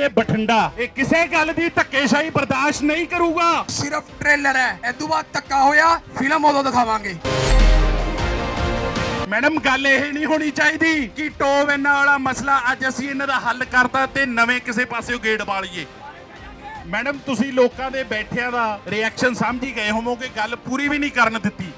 ਇਹ ਬਠਿੰਡਾ। ਇਹ ਕਿਸੇ ਗੱਲ ਦੀ ਧੱਕੇਸ਼ਾਹੀ ਬਰਦਾਸ਼ਤ ਨਹੀਂ ਕਰੂਗਾ। ਸਿਰਫ ਟ੍ਰੇਲਰ ਹੈ। ਇਦੋਂ ਬਾਅਦ ਧੱਕਾ ਹੋਇਆ ਫਿਲਮ ਉਦੋਂ ਦਿਖਾਵਾਂਗੇ। ਮੈਡਮ ਗੱਲ ਇਹ ਨਹੀਂ ਹੋਣੀ ਚਾਹੀਦੀ ਕਿ ਟੋਵ ਇਹਨਾਂ ਵਾਲਾ ਮਸਲਾ ਅੱਜ ਅਸੀਂ ਇਹਨਾਂ ਦਾ ਹੱਲ ਕਰਤਾ ਤੇ ਨਵੇਂ ਕਿਸੇ ਪਾਸਿਓਂ ਗੇੜ ਪਾ ਲਈਏ ਮੈਡਮ ਤੁਸੀਂ ਲੋਕਾਂ ਦੇ ਬੈਠਿਆਂ ਦਾ ਰਿਐਕਸ਼ਨ ਸਮਝ ਹੀ ਗਏ ਹੋਵੋਗੇ ਗੱਲ ਪੂਰੀ ਵੀ ਨਹੀਂ ਕਰਨ ਦਿੱਤੀ।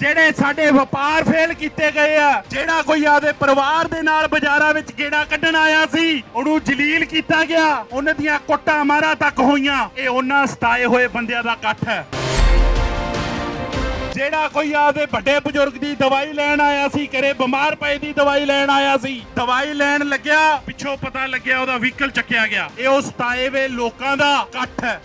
ਜਿਹੜੇ ਸਾਡੇ ਵਪਾਰ ਫੇਲ ਕੀਤੇ ਗਏ ਆ, ਜਿਹੜਾ ਕੋਈ ਆਦੇ ਪਰਿਵਾਰ ਦੇ ਨਾਲ ਬਾਜ਼ਾਰਾਂ ਵਿੱਚ ਗੇੜਾ ਕੱਢਣ ਆਇਆ ਸੀ, ਉਹਨੂੰ ਜਲੀਲ ਕੀਤਾ ਗਿਆ। ਉਹਨਾਂ ਦੀਆਂ ਕੁੱਟਾਂ ਮਾਰਾਂ ਤੱਕ ਹੋਈਆਂ। ਇਹ ਉਹਨਾਂ ਸਤਾਏ ਹੋਏ ਬੰਦਿਆਂ ਦਾ ਇਕੱਠ ਹੈ। ਜਿਹੜਾ ਕੋਈ ਆਦੇ ਵੱਡੇ ਬਜ਼ੁਰਗ ਦੀ ਦਵਾਈ ਲੈਣ ਆਇਆ ਸੀ ਕਰੇ ਬਿਮਾਰ ਪਏ ਦੀ ਦਵਾਈ ਲੈਣ ਆਇਆ ਸੀ, ਦਵਾਈ ਲੈਣ ਲੱਗਿਆ, ਪਿੱਛੋਂ ਪਤਾ ਲੱਗਿਆ ਉਹਦਾ ਵਹੀਕਲ ਚੱਕਿਆ ਗਿਆ। ਇਹ ਉਸ ਤਾਏ ਵੇ ਲੋਕਾਂ ਦਾ ਇਕੱਠ ਹੈ।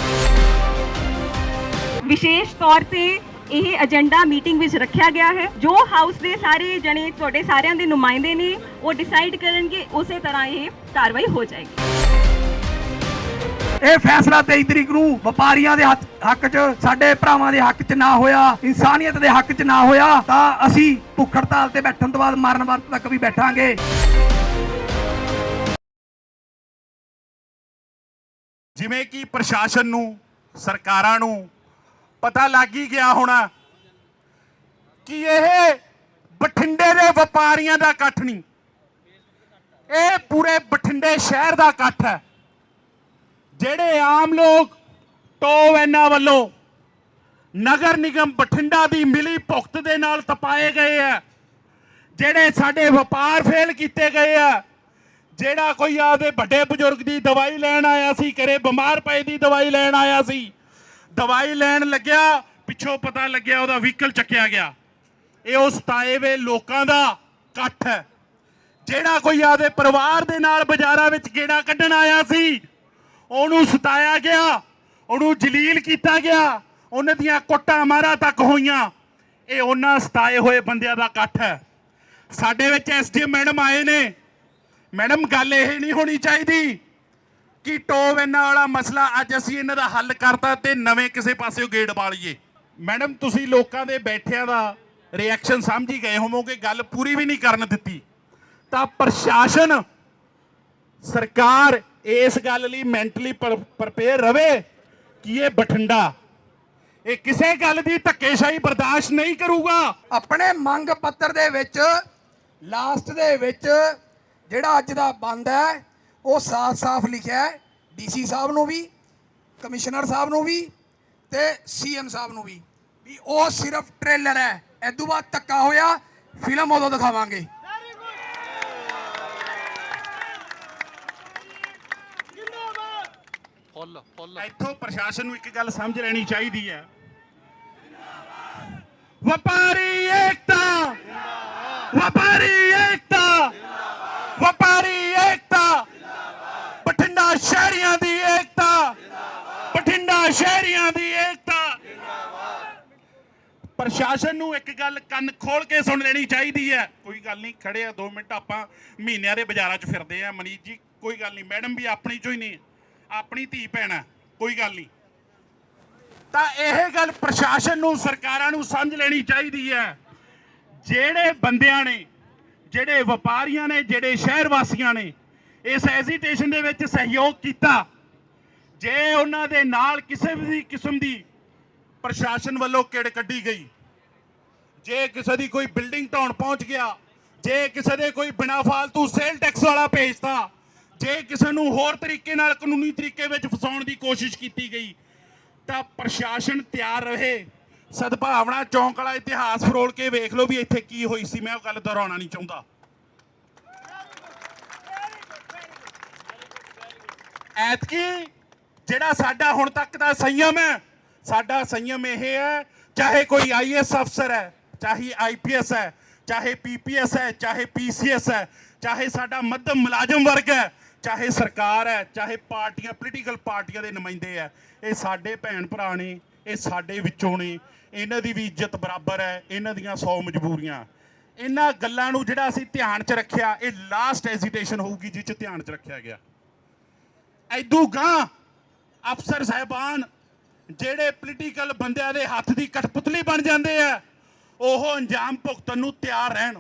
ਵਿਸ਼ੇਸ਼ ਤੌਰ ਤੇ ਇਹ ਏਜੰਡਾ ਮੀਟਿੰਗ ਵਿੱਚ ਰੱਖਿਆ ਗਿਆ ਹੈ। ਜੋ ਹਾਊਸ ਦੇ ਸਾਰੇ ਜਣੇ ਤੁਹਾਡੇ ਸਾਰਿਆਂ ਦੇ ਨੁਮਾਇੰਦੇ ਨੇ ਉਹ ਡਿਸਾਈਡ ਕਰਨਗੇ ਉਸੇ ਤਰ੍ਹਾਂ ਇਹ ਕਾਰਵਾਈ ਹੋ ਜਾਏਗੀ। ਇਹ ਫੈਸਲਾ 23 ਤਰੀਕ ਨੂੰ ਵਪਾਰੀਆਂ ਦੇ ਹੱਥ- ਹੱਕ 'ਚ ਸਾਡੇ ਭਰਾਵਾਂ ਦੇ ਹੱਕ 'ਚ ਨਾ ਹੋਇਆ ਇਨਸਾਨੀਅਤ ਦੇ ਹੱਕ 'ਚ ਨਾ ਹੋਇਆ ਤਾਂ ਅਸੀਂ ਭੁੱਖ ਹੜਤਾਲ ਤੇ ਬੈਠਣ ਤੋਂ ਬਾਅਦ ਮਰਨ ਵਰਤ ਤੱਕ ਵੀ ਬੈਠਾਂਗੇ। ਜਿਵੇਂ ਕਿ ਪ੍ਰਸ਼ਾਸਨ ਨੂੰ ਸਰਕਾਰਾਂ ਨੂੰ ਪਤਾ ਲੱਗ ਹੀ ਗਿਆ ਹੋਣਾ ਕਿ ਇਹ ਬਠਿੰਡੇ ਦੇ ਵਪਾਰੀਆਂ ਦਾ ਇਕੱਠ ਨਹੀਂ। ਇਹ ਪੂਰੇ ਬਠਿੰਡੇ ਸ਼ਹਿਰ ਦਾ ਇਕੱਠ ਹੈ। ਜਿਹੜੇ ਆਮ ਲੋਕ ਟੋਵ ਵੱਲੋਂ ਨਗਰ ਨਿਗਮ ਬਠਿੰਡਾ ਦੀ ਮਿਲੀ ਭੁਗਤ ਦੇ ਨਾਲ ਤਪਾਏ ਗਏ ਆ। ਜਿਹੜੇ ਸਾਡੇ ਵਪਾਰ ਫੇਲ ਕੀਤੇ ਗਏ ਆ। ਜਿਹੜਾ ਕੋਈ ਆਪਦੇ ਵੱਡੇ ਬਜ਼ੁਰਗ ਦੀ ਦਵਾਈ ਲੈਣ ਆਇਆ ਸੀ ਕਰੇ ਬਿਮਾਰ ਪਏ ਦੀ ਦਵਾਈ ਲੈਣ ਆਇਆ ਸੀ ਦਵਾਈ ਲੈਣ ਲੱਗਿਆ, ਪਿੱਛੋਂ ਪਤਾ ਲੱਗਿਆ ਉਹਦਾ ਵਹੀਕਲ ਚੱਕਿਆ ਗਿਆ। ਇਹ ਉਹ ਸਤਾਏ ਵੇ ਲੋਕਾਂ ਦਾ ਇਕੱਠ ਹੈ। ਜਿਹੜਾ ਕੋਈ ਆਦੇ ਪਰਿਵਾਰ ਦੇ ਨਾਲ ਬਾਜ਼ਾਰਾਂ ਵਿੱਚ ਗੇੜਾ ਕੱਢਣ ਆਇਆ ਸੀ, ਉਹਨੂੰ ਸਤਾਇਆ ਗਿਆ, ਉਹਨੂੰ ਜਲੀਲ ਕੀਤਾ ਗਿਆ, ਉਹਨਾਂ ਦੀਆਂ ਕੁੱਟਾਂ ਮਾਰਾਂ ਤੱਕ ਹੋਈਆਂ। ਇਹ ਉਹਨਾਂ ਸਤਾਏ ਹੋਏ ਬੰਦਿਆਂ ਦਾ ਇਕੱਠ ਹੈ। ਸਾਡੇ ਵਿੱਚ ਐਸਡੀ ਮੈਡਮ ਆਏ ਨੇ। ਮੈਡਮ, ਗੱਲ ਇਹ ਨਹੀਂ ਹੋਣੀ ਚਾਹੀਦੀ ਕਿ ਟੋਵ ਇਹਨਾਂ ਵਾਲਾ ਮਸਲਾ ਅੱਜ ਅਸੀਂ ਇਹਨਾਂ ਦਾ ਹੱਲ ਕਰਤਾ ਤੇ ਨਵੇਂ ਕਿਸੇ ਪਾਸਿਓਂ ਗੇੜ ਬਾਲੀਏ ਮੈਡਮ, ਤੁਸੀਂ ਲੋਕਾਂ ਦੇ ਬੈਠਿਆਂ ਦਾ ਰਿਐਕਸ਼ਨ ਸਮਝ ਹੀ ਗਏ ਹੋਵੋਗੇ, ਗੱਲ ਪੂਰੀ ਵੀ ਨਹੀਂ ਕਰਨ ਦਿੱਤੀ। ਤਾਂ ਪ੍ਰਸ਼ਾਸਨ, ਸਰਕਾਰ ਇਸ ਗੱਲ ਲਈ ਮੈਂਟਲੀ ਪ੍ਰਪੇਅਰ ਰਵੇ ਕਿ ਇਹ ਬਠਿੰਡਾ, ਇਹ ਕਿਸੇ ਗੱਲ ਦੀ ਧੱਕੇਸ਼ਾਹੀ ਬਰਦਾਸ਼ਤ ਨਹੀਂ ਕਰੂਗਾ। ਆਪਣੇ ਮੰਗ ਪੱਤਰ ਦੇ ਵਿੱਚ ਲਾਸਟ ਦੇ ਵਿੱਚ, ਜਿਹੜਾ ਅੱਜ ਦਾ ਬੰਦ ਹੈ ਉਹ ਸਾਫ਼-ਸਾਫ਼ ਲਿਖਿਆ ਹੈ ਡੀਸੀ ਸਾਹਿਬ ਨੂੰ ਵੀ ਕਮਿਸ਼ਨਰ ਸਾਹਿਬ ਨੂੰ ਵੀ ਤੇ ਸੀਐਮ ਸਾਹਿਬ ਨੂੰ ਵੀ ਵੀ ਉਹ ਸਿਰਫ ਟ੍ਰੇਲਰ ਹੈ। ਇਦੋਂ ਬਾਅਦ ਧੱਕਾ ਹੋਇਆ ਫਿਲਮ ਉਦੋਂ ਦਿਖਾਵਾਂਗੇ। ਫੁੱਲ ਫੁੱਲ। ਇੱਥੋਂ ਪ੍ਰਸ਼ਾਸਨ ਨੂੰ ਇੱਕ ਗੱਲ ਸਮਝ ਲੈਣੀ ਚਾਹੀਦੀ ਹੈ। ਵਪਾਰੀ ਏਕਤਾ ਵਪਾਰੀ ਏਕਤਾ ਵਪਾਰੀ ਏਕਤਾ ਬਠਿੰਡਾ ਸ਼ਹਿਰੀਆਂ ਦੀ ਏਕਤਾ ਬਠਿੰਡਾ ਸ਼ਹਿਰੀਆਂ ਦੀ ਏਕਤਾ। ਪ੍ਰਸ਼ਾਸਨ ਨੂੰ ਇੱਕ ਗੱਲ ਕੰਨ ਖੋਲ ਕੇ ਸੁਣ ਲੈਣੀ ਚਾਹੀਦੀ ਹੈ। ਕੋਈ ਗੱਲ ਨਹੀਂ ਖੜੇ ਆ 2 ਮਿੰਟ ਆਪਾਂ ਮਹੀਨਿਆਂ ਦੇ ਬਾਜ਼ਾਰਾਂ 'ਚ ਫਿਰਦੇ ਆ। ਮਨੀਤ ਜੀ, ਕੋਈ ਗੱਲ ਨਹੀਂ, ਮੈਡਮ ਵੀ ਆਪਣੀ ਚੋਂ ਹੀ ਨੇ, ਆਪਣੀ ਧੀ ਭੈਣ ਆ, ਕੋਈ ਗੱਲ ਨਹੀਂ। ਤਾਂ ਇਹ ਗੱਲ ਪ੍ਰਸ਼ਾਸਨ ਨੂੰ, ਸਰਕਾਰਾਂ ਨੂੰ ਸਮਝ ਲੈਣੀ ਚਾਹੀਦੀ ਹੈ। ਜਿਹੜੇ ਬੰਦਿਆਂ ਨੇ, ਜਿਹੜੇ ਵਪਾਰੀਆਂ ਨੇ, ਜਿਹੜੇ ਸ਼ਹਿਰ ਵਾਸੀਆਂ ਨੇ, ਇਸ ਐਜੀਟੇਸ਼ਨ ਦੇ ਵਿੱਚ ਸਹਿਯੋਗ ਕੀਤਾ। ਜੇ ਉਹਨਾਂ ਦੇ ਨਾਲ ਕਿਸੇ ਵੀ ਕਿਸਮ ਦੀ ਪ੍ਰਸ਼ਾਸਨ ਵੱਲੋਂ ਕਿੜ ਕੱਢੀ ਗਈ, ਜੇ ਕਿਸੇ ਦੀ ਕੋਈ ਬਿਲਡਿੰਗ ਢਾਉਣ ਪਹੁੰਚ ਗਿਆ, ਜੇ ਕਿਸੇ ਦੇ ਕੋਈ ਬਿਨਾ ਫਾਲਤੂ ਸੇਲ ਟੈਕਸ ਵਾਲਾ ਭੇਜਤਾ, ਜੇ ਕਿਸੇ ਨੂੰ ਹੋਰ ਤਰੀਕੇ ਨਾਲ ਕਾਨੂੰਨੀ ਤਰੀਕੇ ਵਿੱਚ ਫਸਾਉਣ ਦੀ ਕੋਸ਼ਿਸ਼ ਕੀਤੀ ਗਈ, ਤਾਂ ਪ੍ਰਸ਼ਾਸਨ ਤਿਆਰ ਰਹੇ। ਸਦਭਾਵਨਾ ਚੌਂਕ ਵਾਲਾ ਇਤਿਹਾਸ ਫਰੋਲ ਕੇ ਵੇਖ ਲਓ ਵੀ ਇੱਥੇ ਕੀ ਹੋਈ ਸੀ, ਮੈਂ ਉਹ ਗੱਲ ਦੁਹਰਾਉਣਾ ਨਹੀਂ ਚਾਹੁੰਦਾ। ਐਤਕੀ ਜਿਹੜਾ ਸਾਡਾ ਹੁਣ ਤੱਕ ਦਾ ਸੰਯਮ ਹੈ, ਸਾਡਾ ਸੰਯਮ ਇਹ ਹੈ, ਚਾਹੇ ਕੋਈ ਆਈਐਸ ਅਫਸਰ ਹੈ, ਚਾਹੇ ਆਈਪੀਐਸ ਹੈ, ਚਾਹੇ ਪੀਪੀਐਸ ਹੈ, ਚਾਹੇ ਪੀਸੀਐਸ ਹੈ, ਚਾਹੇ ਸਾਡਾ ਮੱਧਮ ਮੁਲਾਜ਼ਮ ਵਰਗ ਹੈ, ਚਾਹੇ ਸਰਕਾਰ ਹੈ, ਚਾਹੇ ਪਾਰਟੀਆਂ ਪੋਲੀਟੀਕਲ ਪਾਰਟੀਆਂ ਦੇ ਨੁਮਾਇੰਦੇ ਹੈ, ਇਹ ਸਾਡੇ ਭੈਣ ਭਰਾ ਨੇ, ਇਹ ਸਾਡੇ ਵਿੱਚੋਂ ਨੇ, ਇਹਨਾਂ ਦੀ ਵੀ ਇੱਜ਼ਤ ਬਰਾਬਰ ਹੈ, ਇਹਨਾਂ ਦੀਆਂ 100 ਮਜਬੂਰੀਆਂ। ਇਹਨਾਂ ਗੱਲਾਂ ਨੂੰ ਜਿਹੜਾ ਅਸੀਂ ਧਿਆਨ 'ਚ ਰੱਖਿਆ, ਇਹ ਲਾਸਟ ਐਜੀਟੇਸ਼ਨ ਹੋਊਗੀ ਜਿਸ 'ਚ ਧਿਆਨ 'ਚ ਰੱਖਿਆ ਗਿਆ। ਐਦੂ ਗਾਂ ਅਫਸਰ ਸਾਹਿਬਾਨ, ਜਿਹੜੇ ਪੋਲੀਟੀਕਲ ਬੰਦਿਆਂ ਦੇ ਹੱਥ ਦੀ ਕਠਪੁਤਲੀ ਬਣ ਜਾਂਦੇ ਆ, ਉਹ ਅੰਜਾਮ ਭੁਗਤਣ ਨੂੰ ਤਿਆਰ ਰਹਿਣ।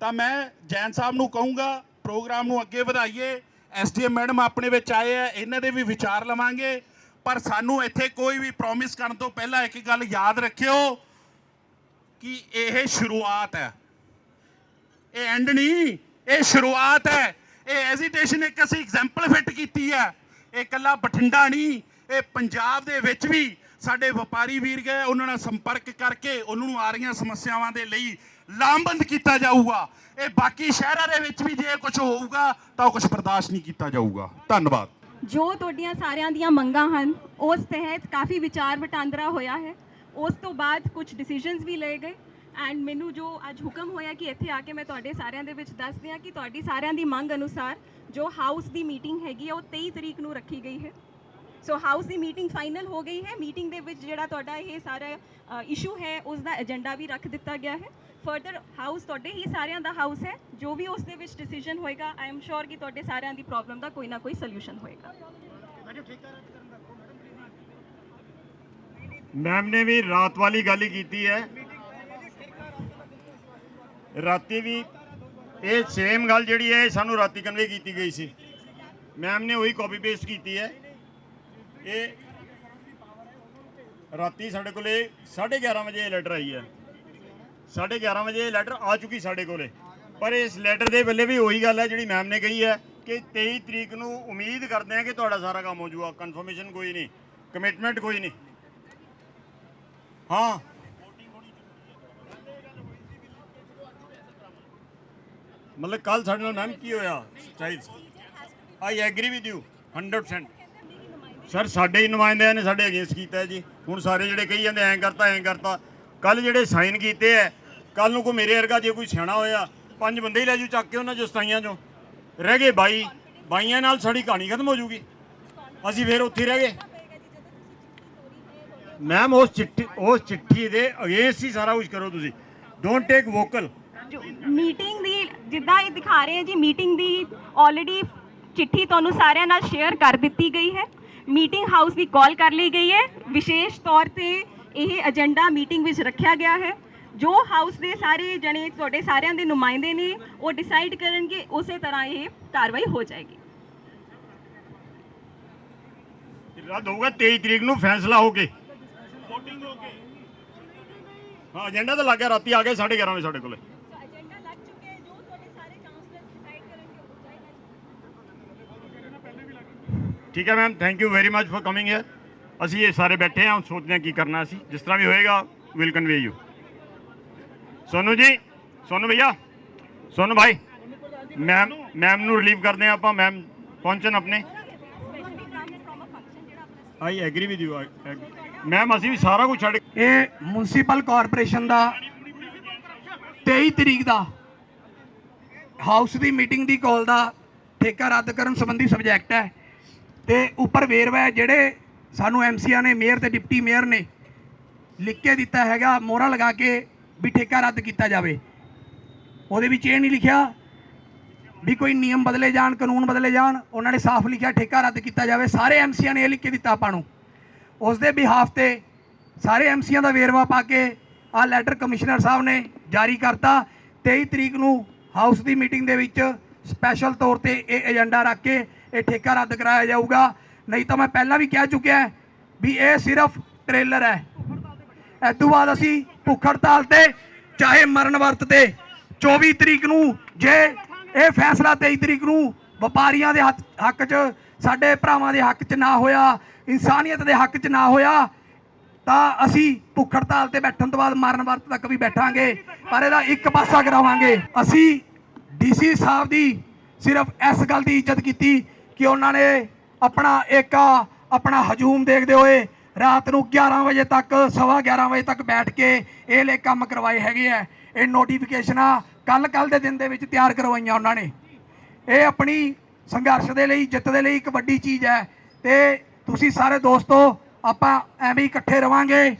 ਤਾਂ ਮੈਂ ਜੈਨ ਸਾਹਿਬ ਨੂੰ ਕਹੂੰਗਾ, ਪ੍ਰੋਗਰਾਮ ਨੂੰ ਅੱਗੇ ਵਧਾਈਏ। ਐਸਡੀਐਮ ਮੈਡਮ ਆਪਣੇ ਵਿੱਚ ਆਏ ਆ, ਇਹਨਾਂ ਦੇ ਵੀ ਵਿਚਾਰ ਲਵਾਂਗੇ। ਪਰ ਸਾਨੂੰ ਇੱਥੇ ਕੋਈ ਵੀ ਪ੍ਰੋਮਿਸ ਕਰਨ ਤੋਂ ਪਹਿਲਾਂ ਇੱਕ ਗੱਲ ਯਾਦ ਰੱਖਿਓ ਕਿ ਇਹ ਸ਼ੁਰੂਆਤ ਹੈ। ਇਹ ਐਂਡ ਨਹੀਂ, ਇਹ ਸ਼ੁਰੂਆਤ ਹੈ। ਇਹ ਐਜੀਟੇਸ਼ਨ ਇੱਕ ਅਸੀਂ ਐਗਜ਼ਾਮਪਲ ਫਿੱਟ ਕੀਤੀ ਹੈ। ਇਹ ਇਕੱਲਾ ਬਠਿੰਡਾ ਨਹੀਂ, ਇਹ ਪੰਜਾਬ ਦੇ ਵਿੱਚ ਵੀ ਸਾਡੇ ਵਪਾਰੀ ਵੀਰ ਗਏ, ਉਹਨਾਂ ਨਾਲ ਸੰਪਰਕ ਕਰਕੇ ਉਹਨਾਂ ਨੂੰ ਆ ਰਹੀਆਂ ਸਮੱਸਿਆਵਾਂ ਦੇ ਲਈ ਲਾਮਬੰਦ ਕੀਤਾ ਜਾਊਗਾ। ਇਹ ਬਾਕੀ ਸ਼ਹਿਰਾਂ ਦੇ ਵਿੱਚ ਵੀ ਜੇ ਕੁਝ ਹੋਊਗਾ, ਤਾਂ ਉਹ ਕੁਝ ਬਰਦਾਸ਼ਤ ਨਹੀਂ ਕੀਤਾ ਜਾਊਗਾ। ਧੰਨਵਾਦ। ਜੋ ਤੁਹਾਡੀਆਂ ਸਾਰਿਆਂ ਦੀਆਂ ਮੰਗਾਂ ਹਨ, ਉਸ ਤਹਿਤ ਕਾਫੀ ਵਿਚਾਰ ਵਟਾਂਦਰਾ ਹੋਇਆ ਹੈ। ਉਸ ਤੋਂ ਬਾਅਦ ਕੁਝ ਡਿਸੀਜਨਸ ਵੀ ਲਏ ਗਏ। ਐਂਡ ਮੈਨੂੰ ਜੋ ਅੱਜ ਹੁਕਮ ਹੋਇਆ ਕਿ ਇੱਥੇ ਆ ਕੇ ਮੈਂ ਤੁਹਾਡੇ ਸਾਰਿਆਂ ਦੇ ਵਿੱਚ ਦੱਸ ਦਿਆਂ ਕਿ ਤੁਹਾਡੀ ਸਾਰਿਆਂ ਦੀ ਮੰਗ ਅਨੁਸਾਰ ਜੋ ਹਾਊਸ ਦੀ ਮੀਟਿੰਗ ਹੈਗੀ ਹੈ ਉਹ 23 ਤਰੀਕ ਨੂੰ ਰੱਖੀ ਗਈ ਹੈ। ਸੋ ਹਾਊਸ ਦੀ ਮੀਟਿੰਗ ਫਾਈਨਲ ਹੋ ਗਈ ਹੈ। ਮੀਟਿੰਗ ਦੇ ਵਿੱਚ ਜਿਹੜਾ ਤੁਹਾਡਾ ਇਹ ਸਾਰਾ ਇਸ਼ੂ ਹੈ ਉਸ ਦਾ ਏਜੰਡਾ ਵੀ ਰੱਖ ਦਿੱਤਾ ਗਿਆ ਹੈ। ਫਰਦਰ ਹਾਊਸ ਤੁਹਾਡੇ ਹੀ ਸਾਰਿਆਂ ਦਾ ਹਾਊਸ ਹੈ। ਜੋ ਵੀ ਉਸ ਦੇ ਵਿੱਚ ਡਿਸੀਜਨ ਹੋਏਗਾ ਆਈ ਐਮ ਸ਼ੋਰ ਕਿ ਤੁਹਾਡੇ ਸਾਰਿਆਂ ਦੀ ਪ੍ਰੋਬਲਮ ਦਾ ਕੋਈ ਨਾ ਕੋਈ ਸੋਲੂਸ਼ਨ ਹੋਏਗਾ। ਮੈਮ ਨੇ ਵੀ ਰਾਤ ਵਾਲੀ ਗੱਲ ਹੀ ਕੀਤੀ ਹੈ। ਰਾਤੀ ਵੀ ਇਹ ਸੇਮ ਗੱਲ ਜਿਹੜੀ ਹੈ, ਇਹ ਸਾਨੂੰ ਰਾਤੀ ਕਨਵੇ ਕੀਤੀ ਗਈ ਸੀ। ਮੈਮ ਨੇ ਉਹੀ ਕਾਪੀ ਪੇਸਟ ਕੀਤੀ ਹੈ। ਇਹ ਰਾਤੀ ਸਾਡੇ ਕੋਲੇ 11:30 ਵਜੇ ਇਹ ਲੈਟਰ ਆਈ ਹੈ। 11:30 ਵਜੇ ਇਹ ਲੈਟਰ ਆ ਚੁੱਕੀ ਸਾਡੇ ਕੋਲੇ। ਪਰ ਇਸ ਲੈਟਰ ਦੇ ਵੇਲੇ ਵੀ ਉਹੀ ਗੱਲ ਹੈ ਜਿਹੜੀ ਮੈਮ ਨੇ ਕਹੀ ਹੈ ਕਿ 23 ਤਰੀਕ ਨੂੰ ਉਮੀਦ ਕਰਦੇ ਹਾਂ ਕਿ ਤੁਹਾਡਾ ਸਾਰਾ ਕੰਮ ਹੋ ਜਾਊਗਾ। ਕਨਫਰਮੇਸ਼ਨ ਕੋਈ ਨਹੀਂ। ਕਮਿਟਮੈਂਟ ਕੋਈ ਨਹੀਂ। ਹਾਂ। ਮਤਲਬ ਕੱਲ ਸਾਡੇ ਨਾਲ ਮੈਮ ਕੀ ਹੋਇਆ? ਚਾਹੀਦ I agree with you 100% sir ਸਾਡੇ ਹੀ ਨੁਮਾਇੰਦਿਆਂ ਨੇ ਸਾਡੇ ਅਗੇਂਸਟ ਕੀਤਾ ਜੀ। ਹੁਣ ਸਾਰੇ ਜਿਹੜੇ ਕਹੀ ਜਾਂਦੇ, ਐਂ ਕਰਤਾ ਐਂ ਕਰਤਾ। ਕੱਲ ਜਿਹੜੇ ਸਾਈਨ ਕੀਤੇ ਐ ਕੱਲ ਨੂੰ ਕੋਈ ਮੇਰੇ ਵਰਗਾ ਜੇ ਕੋਈ ਸਿਆਣਾ ਹੋਇਆ, ਪੰਜ ਬੰਦੇ ਹੀ ਲੈ ਜੂ ਚੱਕ ਕੇ ਉਹਨਾਂ ਚੋਂ, ਸਤਾਈਆਂ ਚੋਂ। ਰਹਿ ਗਏ ਬਾਈ। ਬਾਈਆਂ ਨਾਲ ਸਾਡੀ ਕਹਾਣੀ ਖਤਮ ਹੋ ਜੂਗੀ। ਅਸੀਂ ਫੇਰ ਉੱਥੇ ਰਹਿ ਗਏ। ਮੈਮ ਉਸ ਚਿੱਠੀ ਉਸ ਚਿੱਠੀ ਦੇ ਅਗੇਂਸਟ ਹੀ ਸਾਰਾ ਕੁਝ ਕਰੋ ਤੁਸੀਂ। ਡੋਨਟ ਟੇਕ ਵੋਕਲ ਮੀਟਿੰਗ ਦੀ ਜਿੱਦਾਂ ਇਹ ਦਿਖਾ ਰਹੇ ਹੈ ਜੀ ਮੀਟਿੰਗ ਦੀ ਆਲਰੇਡੀ ਚਿੱਠੀ ਤੁਹਾਨੂੰ ਸਾਰਿਆਂ ਨਾਲ ਸ਼ੇਅਰ ਕਰ ਦਿੱਤੀ ਗਈ ਹੈ। ਮੀਟਿੰਗ ਹਾਊਸ ਦੀ ਕਾਲ ਕਰ ਲਈ ਗਈ ਹੈ। ਵਿਸ਼ੇਸ਼ ਤੌਰ ਤੇ ਇਹ ਏਜੰਡਾ ਮੀਟਿੰਗ ਵਿੱਚ ਰੱਖਿਆ ਗਿਆ ਹੈ। ਜੋ ਹਾਊਸ ਦੇ ਸਾਰੇ ਜਣੇ ਤੁਹਾਡੇ ਸਾਰਿਆਂ ਦੇ ਨੁਮਾਇੰਦੇ ਨੇ ਉਹ ਡਿਸਾਈਡ ਕਰਨਗੇ ਉਸੇ ਤਰ੍ਹਾਂ ਇਹ ਕਾਰਵਾਈ ਹੋ ਜਾਏਗੀ। ਰੱਦ ਹੋਊਗਾ 23 ਤਰੀਕ ਨੂੰ ਫੈਸਲਾ ਹੋ ਕੇ। ਹਾਂ ਏਜੰਡਾ ਤਾਂ ਲੱਗ ਗਿਆ ਰਾਤੀ ਆ ਗਏ 11:30 ਵਜੇ ਸਾਡੇ ਕੋਲੇ ਏਜੰਡਾ ਲੱਗ ਚੁੱਕਿਆ ਹੈ ਜੋ ਤੁਹਾਡੇ ਸਾਰੇ ਕਾਉਂਸਲਰਸ ਡਿਸਾਈਡ ਕਰਨਗੇ ਉਹ ਜਾਏਗਾ ਠੀਕ ਹੈ ma'am thank you very much for coming here ਅਸੀਂ ਇਹ ਸਾਰੇ ਬੈਠੇ ਹਾਂ ਸੋਚਦੇ ਹਾਂ ਕੀ ਕਰਨਾ ਅਸੀਂ। ਜਿਸ ਤਰ੍ਹਾਂ ਵੀ ਹੋਏਗਾ ਵਿਲ ਕਨਵੇ ਯੂ ਸੋਨੂ ਜੀ ਸੋਨੂ ਭਈਆ ਸੋਨੂ ਭਾਈ ਮੈਮ ਮੈਮ ਨੂੰ ਰਿਲੀਵ ਕਰਦੇ ਹਾਂ ਆਪਾਂ ਮੈਮ ਪਹੁੰਚਣ ਆਪਣਾ। I agree with you ma'am ਅਸੀਂ ਵੀ ਸਾਰਾ ਕੁਝ ਛੱਡ ਇਹ ਮਿਊਨਿਸਪਲ ਕਾਰਪੋਰੇਸ਼ਨ ਦਾ 23 ਤਰੀਕ ਦਾ ਹਾਊਸ ਦੀ ਮੀਟਿੰਗ ਦੀ ਕਾਲ ਦਾ ਠੇਕਾ ਰੱਦ ਕਰਨ ਸੰਬੰਧੀ ਸਬਜੈਕਟ ਹੈ। ਤੇ ਉੱਪਰ ਵੇਰਵਾ ਹੈ ਜਿਹੜੇ ਸਾਨੂੰ ਐਮਸੀਆ ਨੇ, ਮੇਅਰ ਤੇ ਡਿਪਟੀ ਮੇਅਰ ਨੇ ਲਿਖ ਕੇ ਦਿੱਤਾ ਹੈਗਾ, ਮੋਹਰਾ ਲਗਾ ਕੇ ਵੀ ਠੇਕਾ ਰੱਦ ਕੀਤਾ ਜਾਵੇ। ਉਹਦੇ ਵਿੱਚ ਇਹ ਨਹੀਂ ਲਿਖਿਆ ਵੀ ਕੋਈ ਨਿਯਮ ਬਦਲੇ ਜਾਣ, ਕਾਨੂੰਨ ਬਦਲੇ ਜਾਣ, ਉਹਨਾਂ ਨੇ ਸਾਫ਼ ਲਿਖਿਆ ਠੇਕਾ ਰੱਦ ਕੀਤਾ ਜਾਵੇ। ਸਾਰੇ ਐਮਸੀਆ ਨੇ ਇਹ ਲਿਖ ਕੇ ਦਿੱਤਾ ਆਪਾਂ ਨੂੰ। ਉਸ ਦੇ ਬਿਹਾਫ ਤੇ ਸਾਰੇ ਐਮਸੀਆਂ ਦਾ ਵੇਰਵਾ ਪਾ ਕੇ ਆ ਲੈਟਰ ਕਮਿਸ਼ਨਰ ਸਾਹਿਬ ਨੇ ਜਾਰੀ ਕਰਤਾ। 23 ਤਰੀਕ ਨੂੰ ਹਾਊਸ ਦੀ ਮੀਟਿੰਗ ਦੇ ਵਿੱਚ ਸਪੈਸ਼ਲ ਤੌਰ ਤੇ ਇਹ ਏਜੰਡਾ ਰੱਖ ਕੇ ਇਹ ਠੇਕਾ ਰੱਦ ਕਰਾਇਆ ਜਾਊਗਾ। ਨਹੀਂ ਤਾਂ ਮੈਂ ਪਹਿਲਾਂ ਵੀ ਕਹਿ ਚੁੱਕਿਆ ਵੀ ਇਹ ਸਿਰਫ ਟ੍ਰੇਲਰ ਹੈ। ਇਸ ਤੋਂ ਬਾਅਦ ਅਸੀਂ ਭੁੱਖ ਹੜਤਾਲ ਤੇ, ਚਾਹੇ ਮਰਨ ਵਰਤ ਤੇ 24 ਤਰੀਕ ਨੂੰ ਜੇ ਇਹ ਫੈਸਲਾ 23 ਤਰੀਕ ਨੂੰ ਵਪਾਰੀਆਂ ਦੇ ਹੱਥ- ਹੱਕ 'ਚ, ਸਾਡੇ ਭਰਾਵਾਂ ਦੇ ਹੱਕ 'ਚ ਨਾ ਹੋਇਆ, ਇਨਸਾਨੀਅਤ ਦੇ ਹੱਕ 'ਚ ਨਾ ਹੋਇਆ, ਤਾਂ ਅਸੀਂ ਭੁੱਖ ਹੜਤਾਲ ਤੇ ਬੈਠਣ ਤੋਂ ਬਾਅਦ ਮਰਨ ਵਰਤ ਤੱਕ ਵੀ ਬੈਠਾਂਗੇ। ਪਰ ਇਹਦਾ ਇੱਕ ਪਾਸਾ ਕਰਾਵਾਂਗੇ। ਅਸੀਂ ਡੀਸੀ ਸਾਹਿਬ ਦੀ ਸਿਰਫ ਇਸ ਗੱਲ ਦੀ ਇੱਜ਼ਤ ਕੀਤੀ ਕਿ ਉਹਨਾਂ ਨੇ ਆਪਣਾ ਏਕਾ, ਆਪਣਾ ਹਜੂਮ ਦੇਖਦੇ ਹੋਏ ਰਾਤ ਨੂੰ 11 ਵਜੇ ਤੱਕ, ਸਵਾ 11 ਵਜੇ ਤੱਕ ਬੈਠ ਕੇ ਇਹ ਲੈ ਕੰਮ ਕਰਵਾਏ ਹੈਗੇ ਆ। ਇਹ ਨੋਟੀਫਿਕੇਸ਼ਨਾਂ ਕੱਲ ਕੱਲ ਦੇ ਦਿਨ ਦੇ ਵਿੱਚ ਤਿਆਰ ਕਰਵਾਈਆਂ ਉਹਨਾਂ ਨੇ। ਇਹ ਆਪਣੀ ਸੰਘਰਸ਼ ਦੇ ਲਈ, ਜਿੱਤ ਦੇ ਲਈ ਇੱਕ ਵੱਡੀ ਚੀਜ਼ ਹੈ ਤੇ ਤੁਸੀਂ ਸਾਰੇ ਦੋਸਤੋ, ਆਪਾਂ ਐਵੇਂ ਇਕੱਠੇ ਰਵਾਂਗੇ।